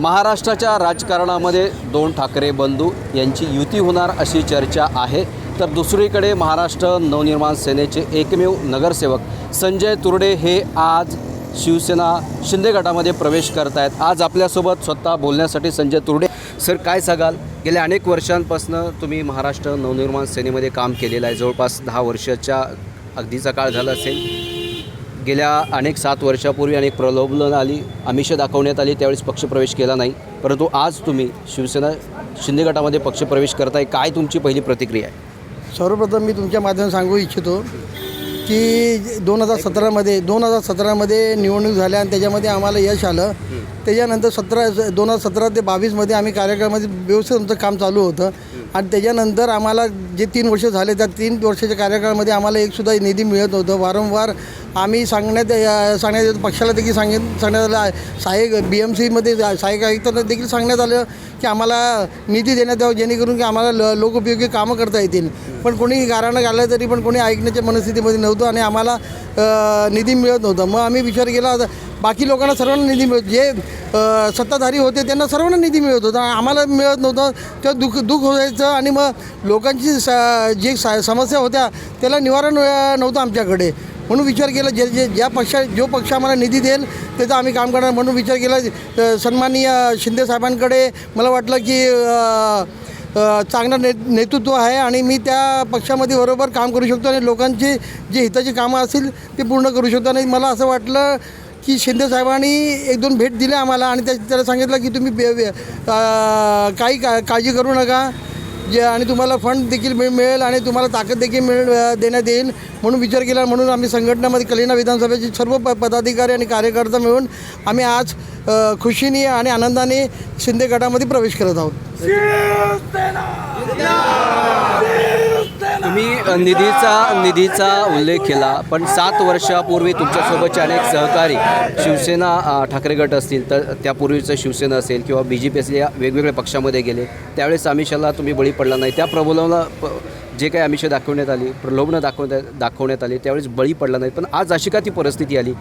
महाराष्ट्राच्या राजकारणामध्ये दोन ठाकरे बंधू यांची युती होणार अशी चर्चा आहे. तर दुसरीकडे महाराष्ट्र नवनिर्माण सेनेचे एकमेव नगरसेवक संजय तुरडे हे आज शिवसेना शिंदे गटामध्ये प्रवेश करत आहेत आज आपल्यासोबत स्वतः बोलण्यासाठी संजय तुरडे. सर काय सांगाल? गेल्या अनेक वर्षांपासून तुम्ही महाराष्ट्र नवनिर्माण सेनेमध्ये काम केलेलं आहे. जवळपास दहा वर्षाच्या अगदीचा काळ झाला असेल. गेल्या अनेक सात वर्षापूर्वी अनेक प्रलोभनं आली आमिष दाखवण्यात आली त्यावेळेस पक्षप्रवेश केला नाही. परंतु आज तुम्ही शिवसेना शिंदे गटामध्ये पक्षप्रवेश करताय काय तुमची पहिली प्रतिक्रिया आहे? सर्वप्रथम मी तुमच्या माध्यमातून सांगू इच्छितो की दोन हजार सतरामध्ये दोन हजार सतरामध्ये निवडणूक झाल्या आणि त्याच्यामध्ये आम्हाला यश आलं. त्याच्यानंतर सतरा दोन हजार सतरा ते बावीसमध्ये आम्ही कार्यक्रमामध्ये व्यवस्थित आमचं काम चालू होतं. आणि त्याच्यानंतर आम्हाला जे तीन वर्ष झाले त्या तीन वर्षाच्या कार्यकाळामध्ये आम्हाला एकसुद्धा निधी मिळत नव्हतं वारंवार आम्ही सांगण्यात सांगण्यात येतो पक्षाला देखील सांगित सांगण्यात आलं आहे. सहाय्यक बी एम सीमध्ये सहाय्यक आयुक्तांना देखील सांगण्यात आलं की आम्हाला निधी देण्यात यावं जेणेकरून की आम्हाला ल लोकोपयोगी कामं करता येतील पण कोणी गाराणं घाललं तरी पण कोणी ऐकण्याच्या मनस्थितीमध्ये नव्हतं आणि आम्हाला निधी मिळत नव्हता. मग आम्ही विचार केला होता बाकी लोकांना सर्वांना निधी मिळत जे सत्ताधारी होते त्यांना सर्वांना निधी मिळत होता. आम्हाला मिळत नव्हतं तेव्हा दुःख दुःख व्हायचं आणि मग लोकांची स जे सा समस्या होत्या त्याला निवारण नव्हतं आमच्याकडे. म्हणून विचार केला जे जे ज्या पक्षा जो पक्ष आम्हाला निधी देईल त्याचं आम्ही काम करणार. म्हणून विचार केला सन्माननीय शिंदे साहेबांकडे. मला वाटलं की चांगलं ने नेतृत्व आहे आणि मी त्या पक्षामध्ये बरोबर काम करू शकतो आणि लोकांची जे हिताची कामं असतील ते पूर्ण करू शकतो. आणि मला असं वाटलं की शिंदे साहेबांनी एक दोन भेट दिल्या आम्हाला आणि त्या त्याला सांगितलं की तुम्ही बे- काही का काळजी करू नका. जे आणि तुम्हाला फंड देखील मिळ मिळेल आणि तुम्हाला ताकद देखील मिळ देण्यात येईल. म्हणून विचार केला म्हणून आम्ही संघटनेमध्ये कलिना विधानसभेचे सर्व प पदाधिकारी आणि कार्यकर्ता मिळून आम्ही आज खुशीने आणि आनंदाने शिंदे गटामध्ये प्रवेश करत आहोत. तुम्ही निधीचा निधीचा उल्लेख केला पण सात वर्षापूर्वी तुमच्यासोबतचे अनेक सहकारी शिवसेना ठाकरे गट असतील तर त्यापूर्वीचं शिवसेना असेल किंवा बी जे पी असेल या वेगवेगळ्या पक्षामध्ये गेले. त्यावेळेस आमिषाला तुम्ही बळी पडला नाही. त्या प्रबोधनाला जे काही आमिष दाखवण्यात आली प्रलोभनं दाखवण्यात दाखवण्यात आली त्यावेळेस बळी पडला नाही. पण आज अशी का ती परिस्थिती आली?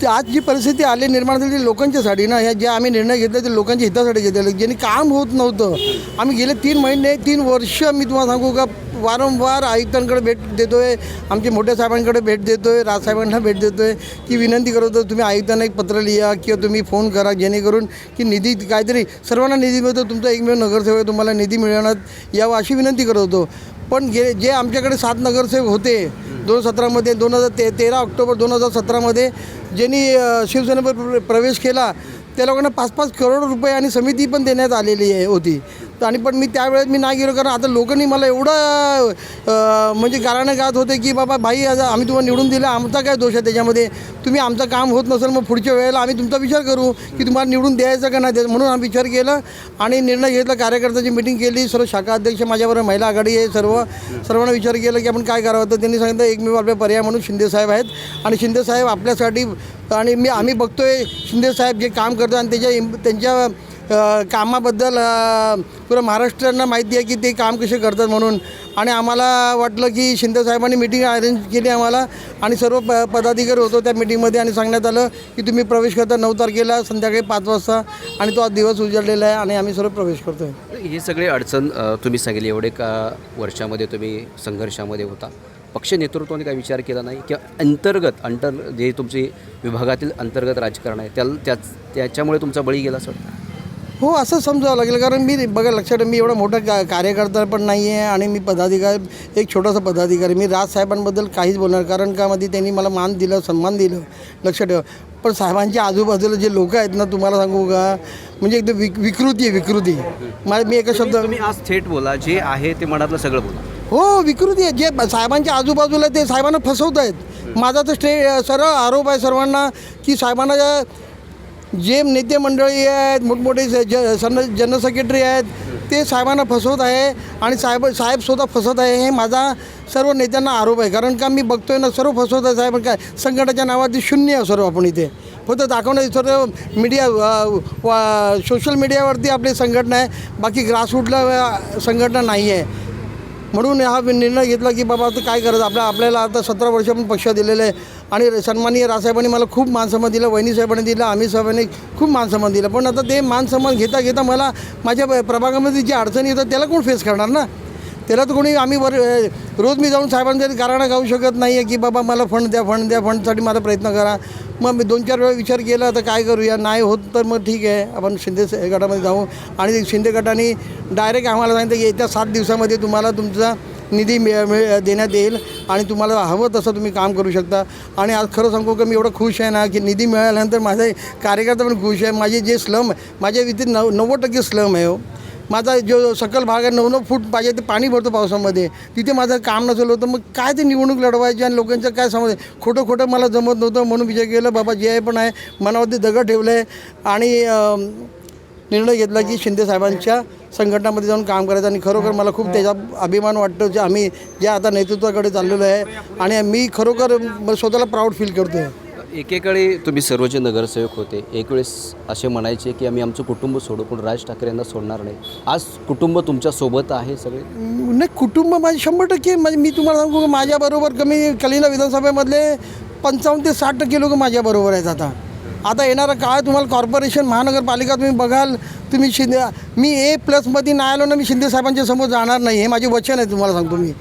ते आज जी परिस्थिती आली निर्माण झाली ती लोकांच्यासाठी ना ह्या जे आम्ही निर्णय घेतले ते लोकांच्या हितासाठी घेतलेले. ज्यांनी काम होत नव्हतं. आम्ही गेले तीन महिने तीन वर्ष मी तुम्हाला सांगू का वारंवार आयुक्तांकडे भेट देतो आहे आमच्या मोठ्या साहेबांकडे भेट देतो आहे राजसाहेबांना भेट देतो आहे की विनंती करतो तुम्ही आयुक्तांना एक पत्र लिहा किंवा तुम्ही फोन करा जेणेकरून की निधी काहीतरी सर्वांना निधी मिळतो तुमचा एकमेव नगरसेवक तुम्हाला निधी मिळवण्यात यावं अशी विनंती करत होतो. पण गे जे आमच्याकडे सात नगरसेवक होते दोन सतरामध्ये दोन हजार ते तेरा ऑक्टोबर दोन हजार सतरामध्ये ज्यांनी शिवसेनेवर प्र- प्रवेश केला त्या लोकांना पाच पाच करोड रुपये आणि समिती पण देण्यात आलेली आहे होती. तर आणि पण मी त्यावेळेस मी नाही गेलो कारण आता लोकांनी मला एवढं म्हणजे गाराणं गात होते की बाबा भाई आता आम्ही तुम्हाला निवडून दिलं आमचा काय दोष आहे त्याच्यामध्ये? तुम्ही आमचं काम होत नसेल मग पुढच्या वेळेला आम्ही तुमचा विचार करू की तुम्हाला निवडून द्यायचं का नाही द्यायचं म्हणून आम्ही विचार केला आणि निर्णय घेतला. कार्यकर्त्याची मिटिंग केली सर्व शाखा अध्यक्ष माझ्याबरोबर महिला आघाडी आहे सर्व सर्वांना विचार केला की आपण काय करावं? तर त्यांनी सांगितलं एकमेव आपले पर्याय म्हणून शिंदेसाहेब आहेत. आणि शिंदेसाहेब आपल्यासाठी आणि मी आम्ही बघतोय शिंदेसाहेब जे काम करतो आणि त्याच्या इम- त्यांच्या कामाबद्दल पुरं महाराष्ट्रांना माहिती आहे की ते काम कसे करतात म्हणून. आणि आम्हाला वाटलं की शिंदेसाहेबांनी मिटिंग अरेंज केली आम्हाला आणि सर्व प पदाधिकारी होतो त्या मिटिंगमध्ये आणि सांगण्यात आलं की तुम्ही प्रवेश करता नऊ तारखेला संध्याकाळी पाच वाजता आणि तो आज दिवस उजळलेला आहे आणि आम्ही सर्व प्रवेश करतो आहे हे सगळे अडचण तुम्ही सांगितली एवढे का वर्षामध्ये तुम्ही संघर्षामध्ये होता? पक्ष नेतृत्वाने काही विचार केला नाही. किंवा अंतर्गत अंतर जे तुमची विभागातील अंतर्गत राजकारण आहे त्याला त्याच त्याच्यामुळे तुमचा बळी गेला असं वाटतं? हो असं समजावं लागेल. कारण मी बघा लक्षात ठेवा, मी एवढा मोठा का कार्यकर्ता पण नाही आहे आणि मी पदाधिकारी एक छोटासा पदाधिकारी. मी राजसाहेबांबद्दल काहीच बोलणार कारण का मध्ये त्यांनी मला मान दिलं सन्मान दिलं. लक्षात ठेवा. पण साहेबांच्या आजूबाजूला जे लोक आहेत ना तुम्हाला सांगू का? म्हणजे एकदम विक विकृती आहे विकृती. मला मी एका शब्द तुम्ही आज थेट बोला. जे आहे ते मनातलं सगळं बोला. हो विकृती आहे. जे साहेबांच्या आजूबाजूला ते साहेबांना फसवत आहेत. माझा तर स्टे सरळ आरोप आहे सर्वांना की साहेबांना जे नेते मंडळी आहेत मोठमोठे ज सन जनरल सेक्रेटरी आहेत ते साहेबांना फसवत आहे आणि साहेब साहेब स्वतः फसवत आहे हे माझा सर्व नेत्यांना आरोप आहे. कारण का मी बघतोय ना सर्व फसवत आहे साहेब. काय संकटाच्या नावात शून्य आहे सर्व आपण इथे. फक्त दाखवणं सर्व मीडिया सोशल मीडियावरती आपली संघटना आहे. बाकी ग्रासरूटला संघटना नाही आहे. म्हणून हा निर्णय घेतला की बाबा आता काय करायचं? आपल्या आपल्याला आता सतरा वर्ष पण पक्ष दिलेले आहे. आणि सन्माननीय रासाहेबांनी मला खूप मानसन्मान दिलं वहिनी साहेबांनी दिलं आम्ही साहेबांनी खूप मानसन्मान दिलं. पण आता ते मानसन्मान घेता घेता मला माझ्या प्रभागामध्ये जी अडचणी येतात त्याला कोण फेस करणार ना? त्याला तर कोणी आम्ही वर रोज मी जाऊन साहेबांच्या गाराणं गाऊ शकत नाही आहे की बाबा मला फंड द्या फंड द्या फंडसाठी माझा प्रयत्न करा. मग मी दोन चार वेळा विचार केला तर काय करूया? नाही होत तर मग ठीक आहे. आपण शिंदे गटामध्ये जाऊ. आणि शिंदे गटाने डायरेक्ट आम्हाला सांगितलं की येत्या सात दिवसामध्ये तुम्हाला तुमचा निधी मिळ मिळ देण्यात येईल आणि तुम्हाला हवं तसं तुम्ही काम करू शकता. आणि आज खरं सांगू का मी एवढं खुश आहे ना की निधी मिळाल्यानंतर माझे कार्यकर्ता पण खुश आहे. माझे जे स्लम माझ्या इथे नव नव्वद टक्के स्लम आहे हो. माझा जो सकल भाग आहे नऊ नऊ फूट पाहिजे ते पाणी भरतो पावसामध्ये. तिथे माझं काम नसलं होतं मग काय ते निवडणूक लढवायची आणि लोकांचं काय समज? खोटं खोटं मला जमत नव्हतं म्हणून विचार केलं बाबा जे आहे पण आहे. मनावरती दगड ठेवलं आहे आणि निर्णय घेतला की शिंदे साहेबांच्या संघटनामध्ये जाऊन काम करायचं आणि खरोखर मला खूप त्याचा अभिमान वाटतो जे आम्ही ज्या आता नेतृत्वाकडे चाललेलो आहे आणि मी खरोखर स्वतःला प्राऊड फील करतो आहे एकेकाळी तुम्ही सर्वचे नगरसेवक होते एक वेळेस असे म्हणायचे की आम्ही आमचं कुटुंब सोडू पण राज ठाकरे यांना सोडणार नाही. आज कुटुंब तुमच्यासोबत आहे सगळे? नाही कुटुंब माझे शंभर टक्के म्हणजे मी तुम्हाला सांगू का माझ्याबरोबर कमी कलिना विधानसभेमधले पंचावन्न ते साठ टक्के लोक माझ्याबरोबर आहेत आता. आता येणारा काळ तुम्हाला कॉर्पोरेशन महानगरपालिका तुम्ही बघाल तुम्ही शिंदे मी ए प्लसमध्ये नाही आलो ना मी शिंदे साहेबांच्या समोर जाणार नाही. हे माझे वचन आहे तुम्हाला सांगतो मी.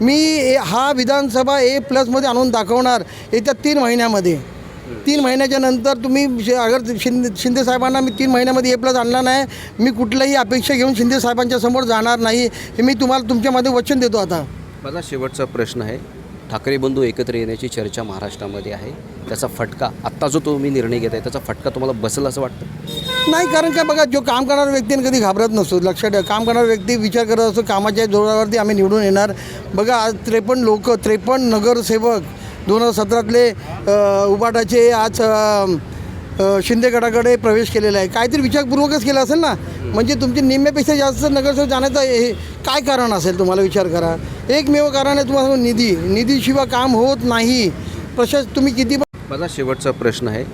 मी ए- हा विधानसभा ए प्लसमध्ये आणून दाखवणार येत्या तीन महिन्यामध्ये. तीन महिन्याच्या नंतर तुम्ही अगर शिंदे शिंदे साहेबांना मी तीन महिन्यामध्ये ए प्लस आणला नाही मी कुठल्याही अपेक्षा घेऊन शिंदे साहेबांच्या समोर जाणार नाही हे मी तुम्हाला तुमच्यामध्ये वचन देतो आता. माझा शेवटचा प्रश्न आहे ठाकरे बंधू एकत्र येण्याची चर्चा महाराष्ट्रामध्ये आहे त्याचा फटका आत्ता जो तुम्ही निर्णय घेत आहे त्याचा फटका तुम्हाला बसेल असं वाटतं? नाही कारण काय बघा जो काम करणारा व्यक्तीने कधी घाबरत नसतो. लक्षात ठेवा काम करणारा व्यक्ती विचार करत असतो कामाच्या जोरावरती आम्ही निवडून येणार. बघा आज त्रेपन्न लोक त्रेपन्न नगरसेवक दोन हजार सतरातले उबाटाचे आज शिंदे गटाकडे प्रवेश केलेला आहे. काहीतरी विचारपूर्वकच केला असेल ना? म्हणजे तुमचे निम्म्यापेक्षा जास्त नगरसेवक जाण्याचं हे काय कारण असेल तुम्हाला विचार करा? एकमेव कारण आहे तुम्हाला निधी. निधीशिवाय काम होत नाही. प्रशास तुम्ही किती माझा शेवटचा प्रश्न आहे.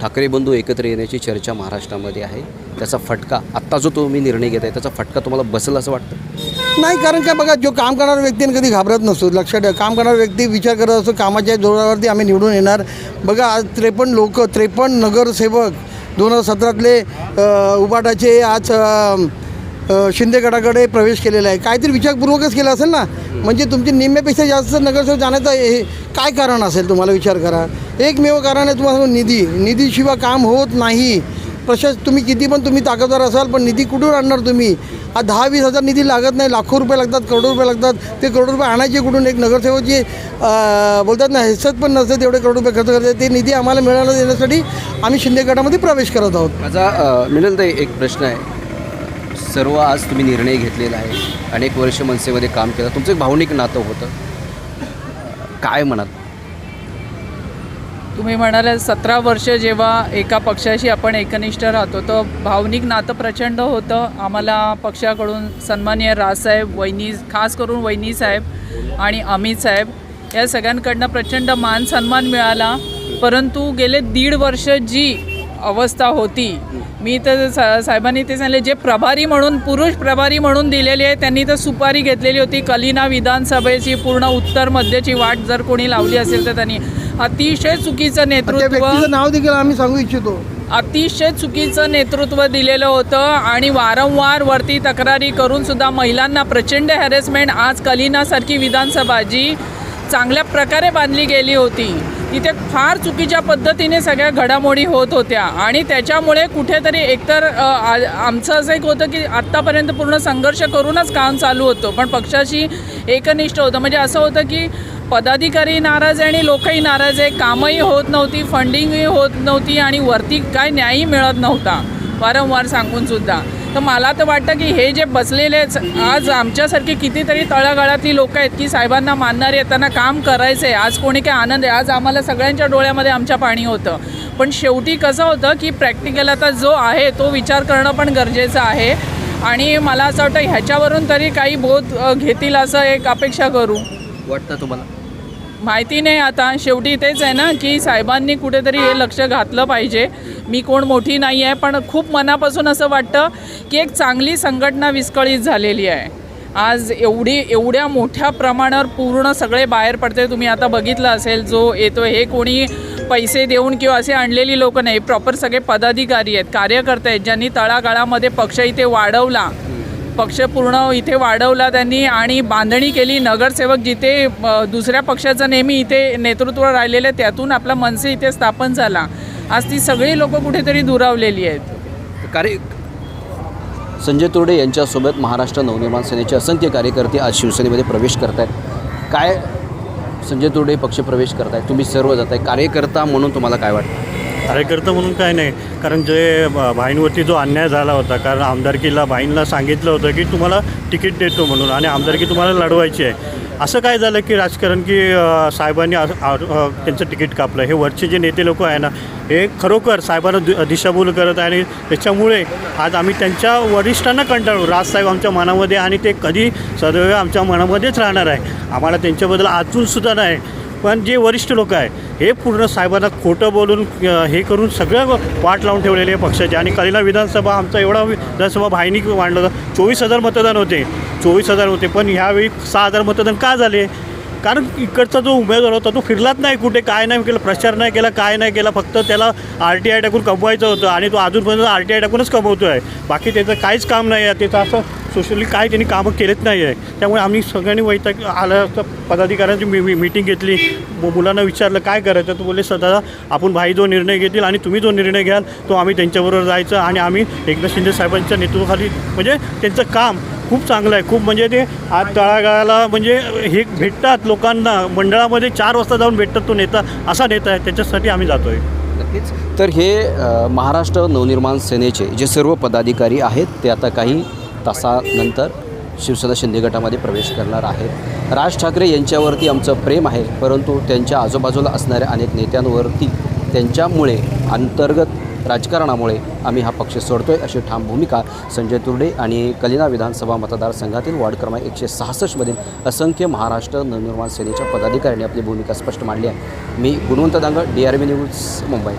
ठाकरे बंधू एकत्र येण्याची चर्चा महाराष्ट्रामध्ये आहे. त्याचा फटका आत्ता जो तुम्ही निर्णय घेत आहे त्याचा फटका तुम्हाला बसेल असं वाटतं? नाही कारण काय बघा जो काम करणारा व्यक्तीने कधी घाबरत नसतो. लक्षात ठेवा काम करणारा व्यक्ती विचार करत असतो कामाच्या जोरावरती आम्ही निवडून येणार. बघा आज त्रेपन्न लोक त्रेपन्न नगरसेवक दोन हजार सतरातले उबाटाचे आज शिंदे गटाकडे प्रवेश केलेला आहे. काहीतरी विचारपूर्वकच केला असेल ना? म्हणजे तुमचे निम्म्यापेक्षा जास्त नगरसेवक जाण्याचं हे काय कारण असेल? तुम्हाला विचार करा. एकमेव कारण आहे तुम्हाला निधी. निधीशिवाय काम होत नाही. प्रशास तुम्ही किती पण तुम्ही ताकदवार असाल पण निधी कुठून आणणार तुम्ही? हा दहा वीस हजार निधी लागत नाही. लाखो रुपये लागतात करोडो रुपये लागतात. ते करोडो रुपये आणायचे कुठून? एक नगरसेवकची बोलतात ना हैसत पण नसते तेवढे करोड रुपये खर्च करते. ते निधी आम्हाला मिळायला देण्यासाठी आम्ही शिंदे गटामध्ये प्रवेश करत आहोत. माझा मिळेल ताई एक प्रश्न आहे. सर्व आज तुम्ही निर्णय घेतलेला आहे. अनेक वर्ष मनसेमध्ये काम केलं. तुमचं एक भावनिक नातं होतं. काय म्हणाल? तुम्ही म्हणाले सतरा वर्ष जेव्हा एका पक्षाशी आपण एकनिष्ठ राहतो तर भावनिक नातं प्रचंड होतं. आम्हाला पक्षाकडून सन्मान्य राजसाहेब वैनी खास करून वैनी साहेब आणि अमित साहेब या सगळ्यांकडनं प्रचंड मान सन्मान मिळाला. परंतु गेले दीड वर्ष जी अवस्था होती मी तर सा साहेबांनी ते सांगले जे प्रभारी म्हणून पुरुष प्रभारी म्हणून दिलेली आहे त्यांनी तर सुपारी घेतलेली होती. कलिना विधानसभेची पूर्ण उत्तर मध्यची वाट जर कोणी लावली असेल तर त्यांनी. अतिशय चुकीचं नेतृत्व नाव देखील आम्ही सांगू इच्छितो. अतिशय चुकीचं नेतृत्व दिलेलं होतं आणि वारंवार वरती तक्रारी करून सुद्धा महिलांना प्रचंड हॅरेसमेंट आज कलिनासारखी विधानसभा जी चांगल्या प्रकारे बांधली गेली होती. तिथे फार चुकीच्या पद्धतीने सगळ्या घडामोडी होत होत्या. आणि त्याच्यामुळे कुठेतरी एकतर आमचं असं एक होतं की आत्तापर्यंत पूर्ण संघर्ष करूनच काम चालू होतं. पण पक्षाशी एकनिष्ठ होतं. म्हणजे असं होतं की पदाधिकारी नाराज आहे आणि लोकही नाराज आहे. कामही होत नव्हती फंडिंगही होत नव्हती आणि वरती काय न्यायही मिळत नव्हता. वारंवार सांगून सुद्धा. तर मला तर वाटतं की हे जे बसलेले आहेत, आज आमच्यासारखी कितीतरी तळागाळातली लोक आहेत की साहेबांना मानणारी आहेत त्यांना काम करायचं आहे आज कोणी काय आनंद आहे? आज आम्हाला सगळ्यांच्या डोळ्यामध्ये आमच्या पाणी होतं. पण शेवटी कसं होतं की प्रॅक्टिकल आता जो आहे तो विचार करणं पण गरजेचं आहे. आणि मला असं वाटतं ह्याच्यावरून तरी काही बोध घेतील असं एक अपेक्षा करू. वाटतं तुम्हाला? माहिती नाही आता. शेवटी तेच आहे ना की साहेबांनी कुठेतरी हे लक्ष घातलं पाहिजे. मी कोण मोठी नाही आहे पण खूप मनापासून असं वाटतं की एक चांगली संघटना विस्कळीत झालेली आहे. आज एवढी एवढ्या मोठ्या प्रमाणावर पूर्ण सगळे बाहेर पडते. तुम्ही आता बघितलं असेल जो येतो हे कोणी पैसे देऊन किंवा असे आणलेली लोक नाही. प्रॉपर सगळे पदाधिकारी आहेत कार्यकर्ते आहेत ज्यांनी तळागाळामध्ये पक्ष इथे वाढवला. पक्ष पूर्ण इथे वाढवला त्यांनी आणि बांधणी केली. नगरसेवक जिथे दुसऱ्या पक्षाचं नेहमी इथे नेतृत्व राहिलेलं त्यातून आपला मनसे इथे स्थापन झाला. आज ती सगळी लोक कुठेतरी दुरावलेली आहेत. कार्य संजय तुर्डे यांच्यासोबत महाराष्ट्र नवनिर्माण सेनेचे असंख्य कार्यकर्ते आज शिवसेनेमध्ये प्रवेश करत आहेत काय संजय तुर्डे पक्षप्रवेश करत आहेत तुम्ही सर्व जात आहे कार्यकर्ता म्हणून तुम्हाला काय वाटतं? कार्यकर्ता म्हणून काय नाही. कारण जे भाईंवरती जो अन्याय झाला होता कारण आमदारकीला भाईंना सांगितलं होतं की तुम्हाला तिकीट देतो म्हणून आणि आमदारकी तुम्हाला लढवायची आहे. असं काय झालं की राजकारण की साहेबांनी त्यांचं तिकीट कापलं. हे वरचे जे नेते लोक आहे ना हे खरोखर साहेबांना दि- दिशाभूल करत आहे आणि त्याच्यामुळे आज आम्ही त्यांच्या वरिष्ठांना कंटाळू. राजसाहेब आमच्या मनामध्ये आणि ते कधी सदैव आमच्या मनामध्येच राहणार आहे. आम्हाला त्यांच्याबद्दल अजूनसुद्धा नाही. पण जे वरिष्ठ लोक आहे हे पूर्ण साहेबांना खोटं बोलून हे करून सगळं वाट लावून ठेवलेले आहे पक्षाचे. आणि कलिना विधानसभा आमचा एवढा विधानसभा भाईनी मांडलं चोवीस हजार मतदान होते. चोवीस हजार होते. पण ह्यावेळी सहा हजार मतदान का झाले? कारण इकडचा जो उमेदवार होता तो फिरलाच नाही कुठे काय नाही केलं प्रचार नाही केला काय नाही केला फक्त त्याला आर टी आय टाकून कमवायचं होतं आणि तो अजूनपर्यंत आर टी आय टाकूनच कमवतो आहे बाकी त्याचं काहीच काम नाही आहे. त्याचं असं सोशली काय त्यांनी कामं केलेच नाही आहे. त्यामुळे आम्ही सगळ्यांनी वैताग आलं असं पदाधिकाऱ्यांची मी मी मीटिंग घेतली. मग मुलांना विचारलं काय करायचं? तर बोलले सदा आपण भाई जो निर्णय घेतील आणि तुम्ही जो निर्णय घ्याल तो आम्ही त्यांच्याबरोबर जायचं आणि आम्ही एकनाथ शिंदे साहेबांच्या नेतृत्वाखाली म्हणजे त्यांचं काम खूप चांगलं आहे. खूप म्हणजे ते आज तळागाळाला म्हणजे हे भेटतात लोकांना. मंडळामध्ये चार वाजता जाऊन भेटतात तो नेता असा नेता आहे. त्याच्यासाठी आम्ही जातो आहे नक्कीच. तर हे महाराष्ट्र नवनिर्माण सेनेचे जे सर्व पदाधिकारी आहेत ते आता काही तासानंतर शिवसेना शिंदे गटामध्ये प्रवेश करणार आहेत. राज ठाकरे यांच्यावरती आमचं प्रेम आहे परंतु त्यांच्या आजूबाजूला असणाऱ्या अनेक नेत्यांवरती त्यांच्यामुळे अंतर्गत राजकारणामुळे आम्ही हा पक्ष सोडतो आहे अशी ठाम भूमिका संजय तुर्डे आणि कलिना विधानसभा मतदारसंघातील वार्ड क्रमांक एकशे सहासष्टमधील असंख्य महाराष्ट्र नवनिर्माण सेनेच्या पदाधिकाऱ्यांनी आपली भूमिका स्पष्ट मांडली आहे. मी Gunwant Dangad D R B news Mumbai.